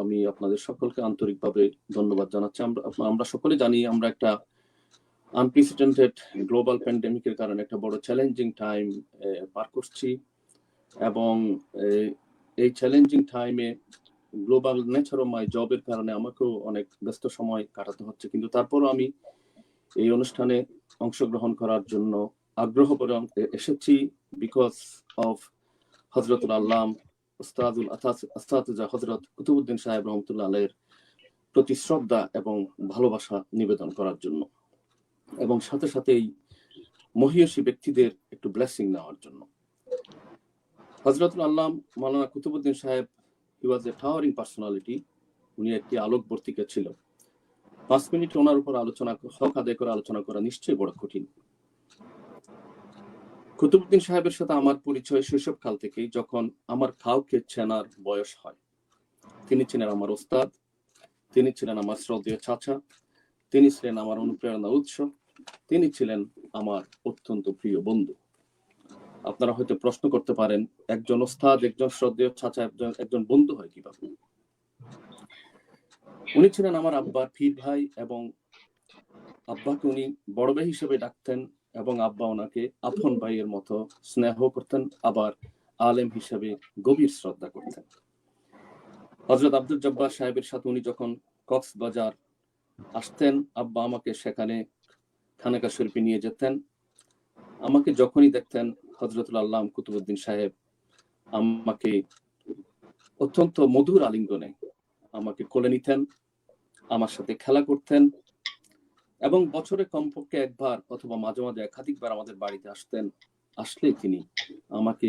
আমি আপনাদের সকলকে আন্তরিকভাবে ধন্যবাদ জানাচ্ছি। আমরা আমরা সকলে জানি আমরা একটা আনপ্রেসিডেন্টেড গ্লোবাল প্যান্ডেমিকের কারণে একটা বড় চ্যালেঞ্জিং টাইম পার করছি এবং এই চ্যালেঞ্জিং টাইমে গ্লোবাল নেচার অফ মাই জবের কারণে আমাকেও অনেক ব্যস্ত সময় কাটাতে হচ্ছে। কিন্তু তারপরও আমি এই অনুষ্ঠানে অংশগ্রহণ করার জন্য আগ্রহ করে এসেছি বিকজ অফ হজরতুল আল্লাম উস্তাদুল হজরত কুতুবুদ্দিন সাহেব রহমতুল্লাহ আলের প্রতি শ্রদ্ধা এবং ভালোবাসা নিবেদন করার জন্য এবং সাথে সাথে এই মহিয়সী ব্যক্তিদের একটু ব্লেসিং নেওয়ার জন্য। হজরতুল আল্লাম মাওলানা কুতুবুদ্দিন সাহেব হি ওয়াজ এ টাওয়ারিং পার্সোনালিটি উনি একটি আলোকবর্তিকা ছিল পাঁচ মিনিট ওনার উপর আলোচনা, হক আদায় করে আলোচনা করা নিশ্চয়ই বড় কঠিন। কুতুবুদ্দিন সাহেবের সাথে আমার পরিচয় শৈশবকাল থেকেই যখন আমার কাউকে চেনার বয়স হয়। তিনি ছিলেন আমার ওস্তাদ, তিনি ছিলেন আমার শ্রদ্ধেয় চাচা, তিনি ছিলেন আমার অনুপ্রেরণা উৎস, তিনি ছিলেন আমার অত্যন্ত প্রিয় বন্ধু। আপনারা হয়তো প্রশ্ন করতে পারেন, একজন ওস্তাদ, একজন শ্রদ্ধেয় চাচা, একজন একজন বন্ধু হয় কীভাবে? উনি ছিলেন আমার আব্বার পীর ভাই এবং আব্বাকে উনি বড় ভাই হিসেবে ডাকতেন এবং আব্বা ওনাকে আপন ভাইয়ের মতো স্নেহ করতেন, আবার আলেম হিসেবে গভীর শ্রদ্ধা করতেন। হজরত আব্দুল জব্বার সাহেবের সাথে উনি যখন কক্সবাজার আসতেন, আব্বা আমাকে সেখানে খানেকা শরীফে নিয়ে যেতেন। আমাকে যখনই দেখতেন হজরতুল আল্লাহ কুতুবুদ্দিন সাহেব আমাকে অত্যন্ত মধুর আলিঙ্গনে আমাকে কোলে নিতেন, আমার সাথে খেলা করতেন এবং বছরে কমপক্ষে একবার অথবা মাঝে মাঝে একাধিকবার আমাদের বাড়িতে আসতেন, আসলে তিনি আমাকে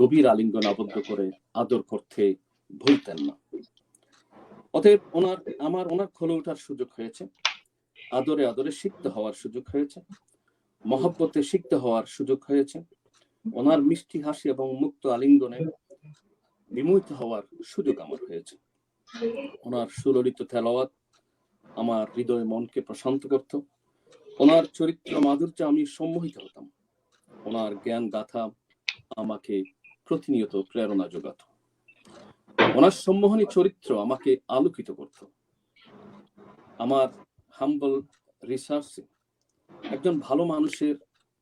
গভীর আলিঙ্গন আবদ্ধ করে আদর করতে ভুলতেন না। অতএব ওনার, আমার ওনার খোলে ওঠার সুযোগ হয়েছে, আদরে আদরে শিখতে হওয়ার সুযোগ হয়েছে, মহব্বতে শিখতে হওয়ার সুযোগ হয়েছে, ওনার মিষ্টি হাসি এবং মুক্ত আলিঙ্গনে বিমোহিত হওয়ার সুযোগ আমার হয়েছে। ওনার সুললিত তেলাওয়াত আমার হৃদয় মনকে প্রশান্ত করত। ওনার চরিত্র মাধুর্য আমি সম্মোহিত হতাম। ওনার জ্ঞান গাথা আমাকে প্রতিনিয়ত প্রেরণা যোগাত। ওনার সম্মোহনী চরিত্র আমাকে আলোকিত করত। আমার হাম্বল রিসার্চে একজন ভালো মানুষের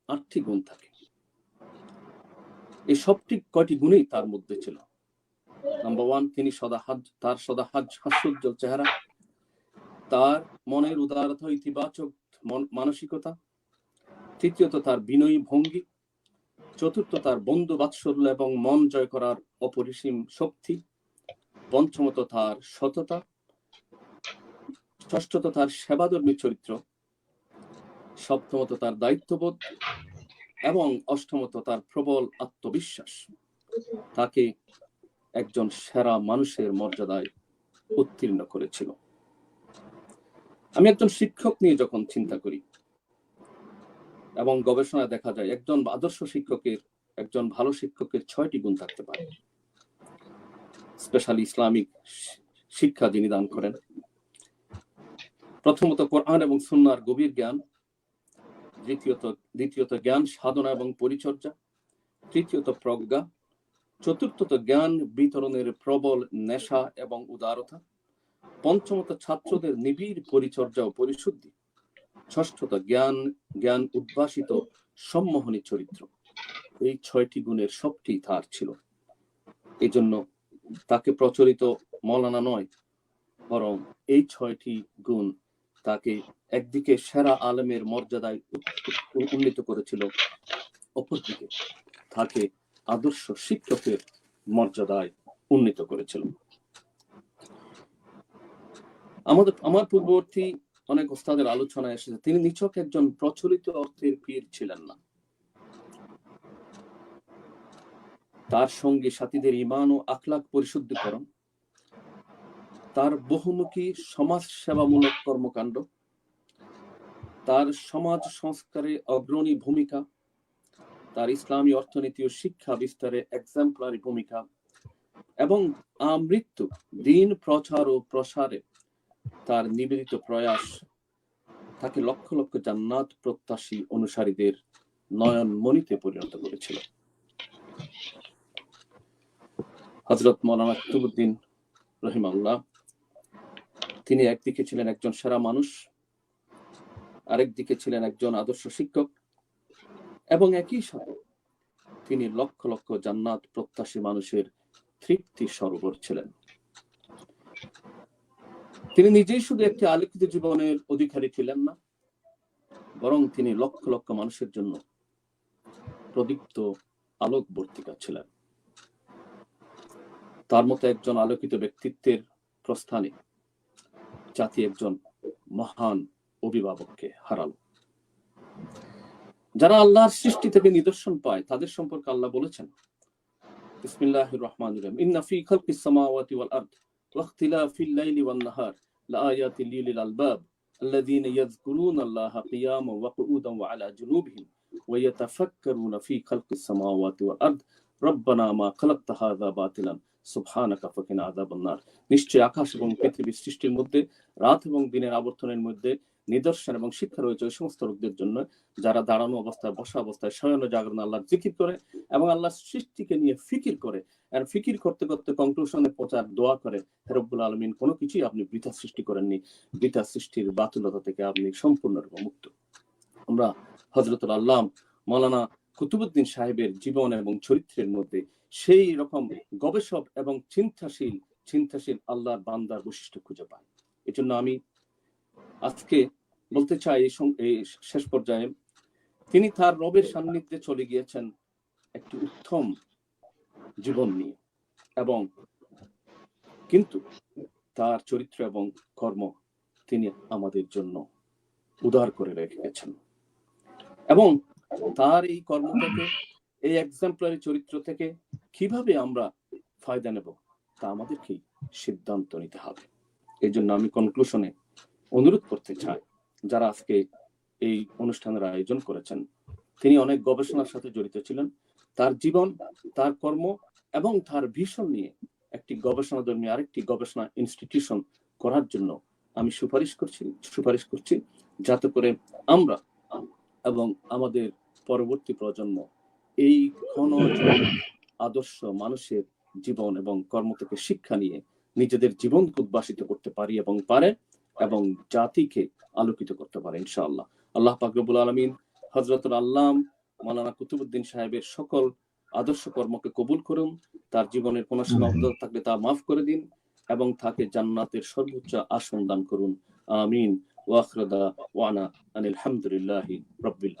আটটি গুণ থাকে। এই সবটি কয়টি গুণেই তার মধ্যে ছিল? নাম্বার ওয়ান তিনি সদা হাজ, তার সদা হাজ, হাস্যোজ্জ্বল চেহারা। তার মনের উদারতা ইতিবাচক মন- মানসিকতা। তৃতীয়ত তার বিনয়ী ভঙ্গি। চতুর্থ তার বন্ধু বাৎসল্য এবং মন জয় করার অপরিসীম শক্তি। পঞ্চমত তার সততা। ষষ্ঠত তার সেবাধর্মী চরিত্র। সপ্তমত তার দায়িত্ববোধ। এবং অষ্টমত তার প্রবল আত্মবিশ্বাস। তাকে একজন সেরা মানুষের মর্যাদায় উত্তীর্ণ করেছিল। আমি একজন শিক্ষক নিয়ে যখন চিন্তা করি, এবং গবেষণায় দেখা যায় একজন আদর্শ শিক্ষকের, একজন ভালো শিক্ষকের ছয়টি গুণ থাকতে পারে। স্পেশালি ইসলামিক শিক্ষা যিনি দান করেন। প্রথমত কোরআন এবং সুন্নার গভীর জ্ঞান, দ্বিতীয়ত দ্বিতীয়ত জ্ঞান সাধনা এবং পরিচর্যা, তৃতীয়ত প্রজ্ঞা, চতুর্থত জ্ঞান বিতরণের প্রবল নেশা এবং উদারতা পঞ্চমত ছাত্রদের নিবিড় পরিচর্যা ও পরিশুদ্ধি। ষষ্ঠত জ্ঞান জ্ঞান উদ্ভাসিত সম্মোহনী চরিত্র। এই ছয়টি গুণের সবটি তার ছিল। এই জন্য তাকে প্রচলিত মলানা নয়, বরং এই ছয়টি গুণ তাকে একদিকে সেরা আলমের মর্যাদায় উন্নীত করেছিল, অপরদিকে তাকে আদর্শ শিক্ষকের মর্যাদায় উন্নীত করেছিল। আমাদের, আমার পূর্ববর্তী অনেক ওস্তাদের আলোচনায় এসেছে, তিনি নিছক একজন প্রচলিত অর্থের পীর ছিলেন না। তার সঙ্গে সাথীদের ইমান ও আখলাক পরিশুদ্ধকরণ, তার বহুমুখী সমাজ সেবামূলক কর্মকাণ্ড, তার সমাজ সংস্কারে অগ্রণী ভূমিকা, তার ইসলামী অর্থনীতি ও শিক্ষা বিস্তারে এক্সাম্পলারি ভূমিকা এবং আমৃত্যু, দিন প্রচার ও প্রসারে তার নিবেদিত প্রয়াস তাকে লক্ষ লক্ষ জান্নাত প্রত্যাশী অনুসারীদের নয়ন মনিতে পরিণত করেছিল। হজরত মৌলানা কুতুবুদ্দিন রহিমাল্লাহ তিনি একদিকে ছিলেন একজন সেরা মানুষ, আরেকদিকে ছিলেন একজন আদর্শ শিক্ষক এবং একই সাথে তিনি লক্ষ লক্ষ জান্নাত প্রত্যাশী মানুষের তৃপ্তি সরোবর ছিলেন। তিনি নিজেই শুধু একটি আলোকিত জীবনের অধিকারী ছিলেন না, বরং তিনি লক্ষ লক্ষ মানুষের জন্য প্রদীপ্ত আলোকবর্তিকা ছিলেন। তার মতো একজন আলোকিত ব্যক্তিত্বের প্রস্থানে জাতি একজন মহান অভিভাবককে হারালো। যারা আল্লাহর সৃষ্টি থেকে নিদর্শন পায়, তাদের সম্পর্কে আল্লাহ বলেছেন, বিসমিল্লাহির রহমানির রহিম, ইন্না ফি খালকিস সামাওয়াতি ওয়াল আরদ। واختلاف الليل والنهار لآيات الليل الألباب الذين يذكرون الله قياما وقعودا وعلى جنوبهم ويتفكرون في خلق السماوات والأرض. ربنا ما خلقت هذا باطلا ফাকিনা নিশ্চয় আকাশ এবং পৃথিবীর সৃষ্টির মধ্যে রাত এবং দিনের আবর্তনের মধ্যে নিদর্শন এবং শিক্ষা রয়েছে ওই সমস্ত লোকদের জন্য যারা দাঁড়ানো অবস্থায় বসা অবস্থায় শয়ন জাগরণ আল্লাহর জিকির করে এবং আল্লাহর সৃষ্টিকে নিয়ে ফিকির করে। আর ফিকির করতে করতে কনক্লুশনে পৌঁছার দোয়া করে হেরব্বুল আলমিন কোনো কিছুই আপনি বৃথা সৃষ্টি করেননি। বৃথা সৃষ্টির বাতুলতা থেকে আপনি সম্পূর্ণরূপে মুক্ত। আমরা হজরতুল আল্লাহ মৌলানা কুতুবুদ্দিন সাহেবের জীবন এবং চরিত্রের মধ্যে সেই রকম গবেষক এবং চিন্তাশীল চিন্তাশীল আল্লাহর বান্দার বৈশিষ্ট্য খুঁজে পাই এই জন্য আমি আজকে বলতে চাই এই শেষ পর্যায়ে, তিনি তার রবের সান্নিধ্যে চলে গিয়েছেন একটি উত্তম জীবন নিয়ে এবং কিন্তু তার চরিত্র এবং কর্ম তিনি আমাদের জন্য উদার করে রেখে গেছেন এবং তার এই কর্ম থেকে, এই এক্সাম্পলারি চরিত্র থেকে কীভাবে আমরা ফায়দা নেব, তা আমাদেরকেই সিদ্ধান্ত নিতে হবে। এই জন্য আমি কনক্লুশনে অনুরোধ করতে চাই, যারা আজকে এই অনুষ্ঠানের আয়োজন করেছেন, তিনি অনেক গবেষণার সাথে জড়িত ছিলেন, তার জীবন, তার কর্ম এবং তার ভীষণ নিয়ে একটি গবেষণা ধর্মী আরেকটি গবেষণা ইনস্টিটিউশন করার জন্য আমি সুপারিশ করছি সুপারিশ করছি, যাতে করে আমরা এবং আমাদের পরবর্তী প্রজন্ম এই ঘন আদর্শ মানুষের জীবন এবং কর্ম থেকে শিক্ষা নিয়ে নিজেদের জীবনকে উদ্ভাসিত করতে পারি এবং পারে এবং জাতিকে আলোকিত করতে পারে, ইনশাআল্লাহ। আল্লাহ পাকরবুল আলমিন হজরতুল আল্লাম মালানা কুতুবুদ্দিন সাহেবের সকল আদর্শ কর্মকে কবুল করুন, তার জীবনের কোনো সীমাবদ্ধতা থাকলে তা মাফ করে দিন এবং তাকে জান্নাতের সর্বোচ্চ আসন দান করুন। আমিন। ওয়াখরদা ওয়ানা আনিল হামদুলিল্লাহি রব্বিল